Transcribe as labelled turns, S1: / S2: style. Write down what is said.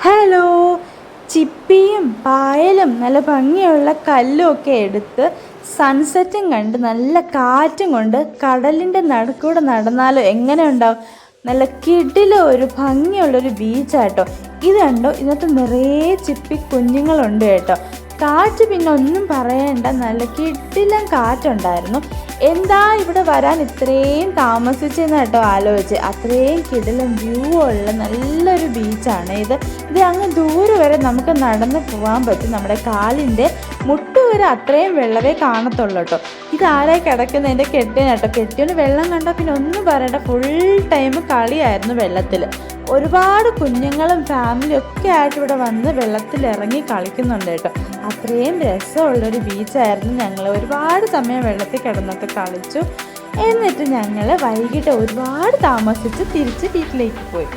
S1: Hello ചിപ്പിയും പായലും നല്ല ഭംഗിയുള്ള കല്ലും ഒക്കെ എടുത്ത് സൺസെറ്റും കണ്ട് നല്ല കാറ്റും കൊണ്ട് കടലിന്റെ നടുക്കൂടെ നടന്നാലോ? എങ്ങനെ ഉണ്ടാവും? നല്ല കിടില ഒരു ഭംഗിയുള്ളൊരു ബീച്ചാട്ടോ ഇത് കണ്ടോ? ഇതിനകത്ത് നിറയെ ചിപ്പി കുഞ്ഞുങ്ങളുണ്ട് കേട്ടോ. കാറ്റ് പിന്നെ ഒന്നും പറയേണ്ട. നല്ല കിടിലം കാറ്റുണ്ടായിരുന്നു. എന്താ ഇവിടെ വരാൻ ഇത്രയും താമസിച്ചെന്ന് കേട്ടോ ആലോചിച്ച്. അത്രയും കിടലും വ്യൂ ഉള്ള നല്ലൊരു ബീച്ചാണ് ഇത്. ഇത് അങ്ങ് ദൂരെ വരെ നമുക്ക് നടന്ന് പോകാൻ പറ്റും. നമ്മുടെ കാലിന്റെ മുട്ട് വരെ അത്രയും വെള്ളമേ കാണത്തുള്ളൂ കേട്ടോ. ഇതാരെ കിടക്കുന്നതിന്റെ എന്റെ കേട്ടോ. കെട്ടിന് വെള്ളം കണ്ടാൽ പിന്നെ ഒന്നും പറയണ്ട. ഫുൾ ടൈം കളിയായിരുന്നു വെള്ളത്തിൽ ഒരുപാട് കുഞ്ഞുങ്ങളും ഫാമിലി ഒക്കെ ആയിട്ട് ഇവിടെ വന്ന് വെള്ളത്തിൽ ഇറങ്ങി കളിക്കുന്നുണ്ട് കേട്ടോ. അത്രയും രസമുള്ളൊരു ബീച്ചായിരുന്നു ഞങ്ങൾ ഒരുപാട് സമയം വെള്ളത്തിൽ കിടന്നൊക്കെ കളിച്ചു. എന്നിട്ട് ഞങ്ങൾ വൈകിട്ട് ഒരുപാട് താമസിച്ച് തിരിച്ച് വീട്ടിലേക്ക് പോയി.